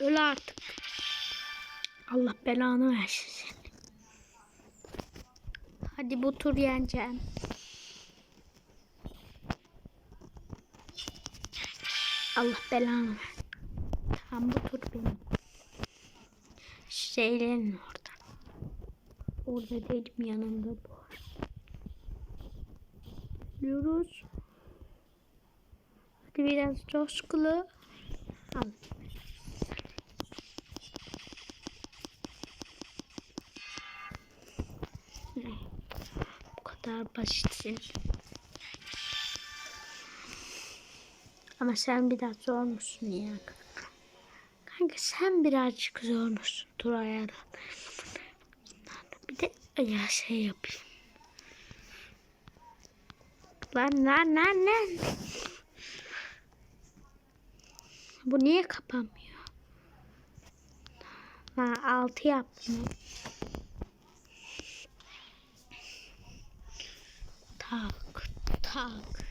Öl artık. Allah belanı versin seni. Hadi bu tur yeneceğim. Allah belanı versin. Tamam bu tur benim. Şeylerin orada. Orada değilim yanımda bu. Yürüyoruz. Hadi biraz coşkulu. Al. Kadar basitsin. Ama sen biraz zormuşsun ya kanka. Sen birazcık zormuşsun dur ayarla. Bir de ya şey yapayım. Lan lan lan lan. Bu niye kapanmıyor? Ha, altı yaptım. Tak tak.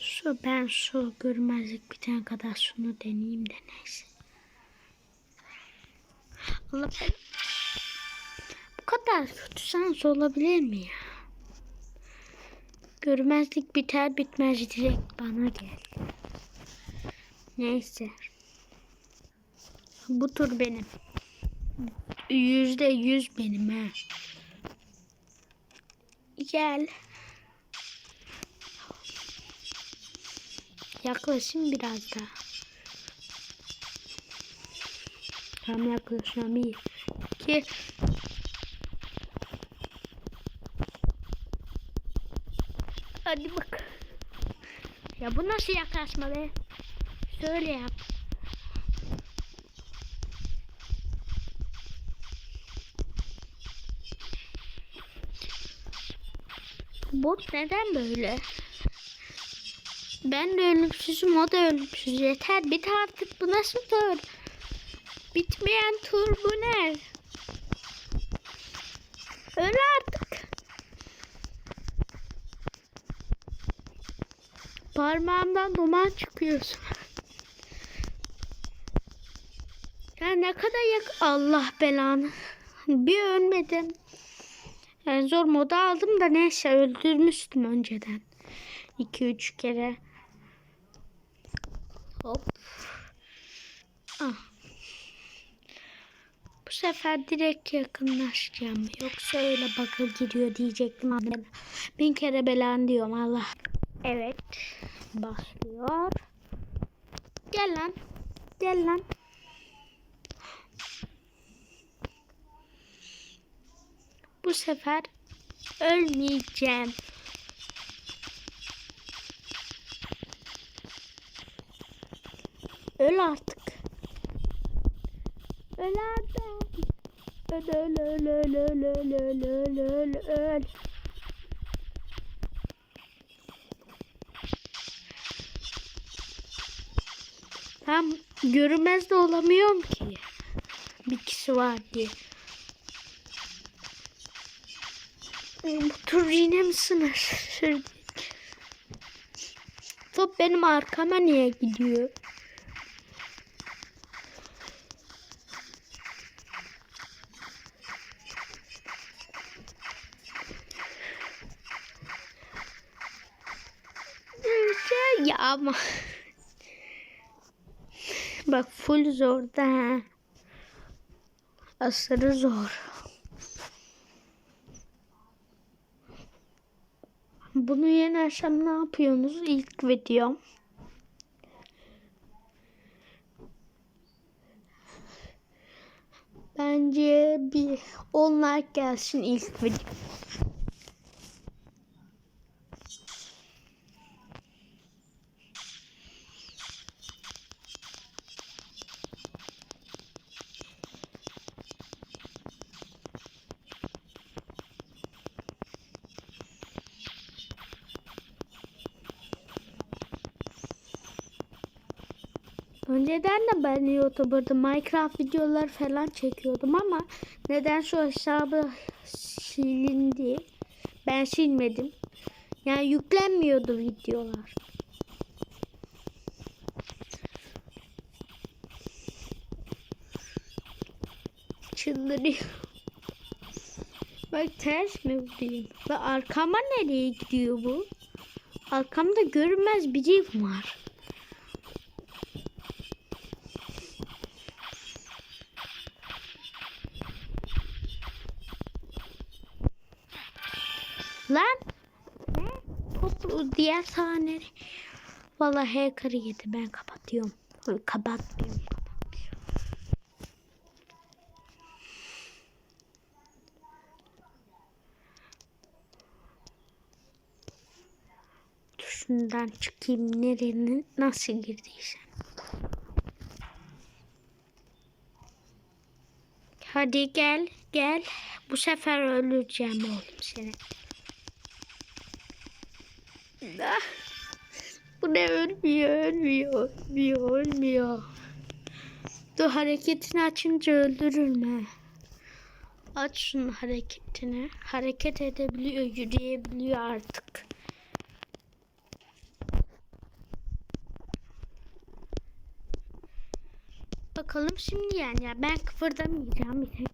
Şu ben şu görmezlik bitene kadar şunu deneyeyim de neyse. Allah. Bu kadar kötü sans olabilir mi ya? Görmezlik biter bitmez direkt bana gel. Neyse. Bu tur benim. Yüzde yüz benim ha. Gel. Yaklaşayım biraz daha. Tam yaklaşıyorum. Bir, iki. Hadi bak. Ya bu nasıl yaklaşma be? Söyle yap. Bot neden böyle? Ben de ölümsüzüm o da ölümsüz. Yeter bit artık bu nasıl tur? Bitmeyen tur bu ne? Öl artık. Parmağımdan duman çıkıyorsun. Ya ne kadar yak... Allah belanı. Bir ölmedim. Yani zor moda aldım da neyse öldürmüştüm önceden. 2-3 kere. Hop. Ah. Bu sefer direkt yakınlaşacağım. Yoksa öyle bakır giriyor diyecektim ben bin kere belan diyorum Allah. Evet. Başlıyor. Gel lan. Gel lan. Sefer ölmeyeceğim. Öl artık. Öl artık. Öl öl öl öl öl öl öl öl öl öl. Tam görünmez de olamıyorum ki. Bir kişi var diye. Bu tur yine mi sınır? Top benim arkama niye gidiyor? Ya ama. Bak full zor da. Aşırı zor. Bunu yenersem ne yapıyorsunuz? İlk videom. Bence bir 10 like gelsin ilk video. Önceden de ben YouTuber'da Minecraft videoları falan çekiyordum ama neden şu hesabı silindi? Ben silmedim. Yani yüklenmiyordu videolar. Çıldırıyor. Bak ters mi diyeyim? Ve arkama nereye gidiyor bu? Arkamda görünmez bir cif var. Lan? Toplu diğer sahne. Vallahi hacker'ı yedi ben kapatıyorum. Kapatmıyorum. Şundan çıkayım nerenin nasıl girdiysem. Hadi gel gel. Bu sefer öldüreceğim oğlum seni. Bu ne ölmüyor ölmüyor ölmüyor ölmüyor. Dur hareketini açınca öldürür Aç şunun hareketini. Hareket edebiliyor, yürüyebiliyor artık. Bakalım şimdi yani ya ben kıpırdamayacağım bir tek.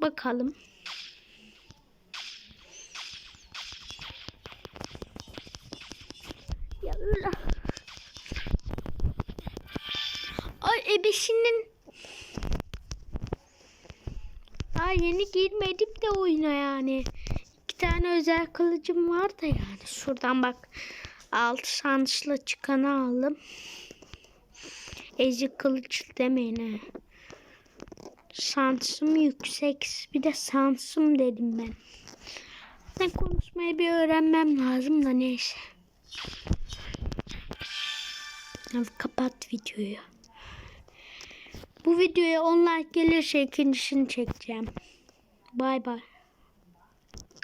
Bakalım. Ay ebesinin. Daha yeni girmedim de oyuna yani. İki tane özel kılıcım var da yani. Şuradan bak. Altı şanslı çıkanı aldım. Ezik kılıç demeyin ha. Şansım yüksek. Bir de şansım dedim ben. Ben konuşmayı bir öğrenmem lazım da neyse. Kapat videoyu. Bu videoya 10 like gelirse ikincisini çekeceğim. Bay bay.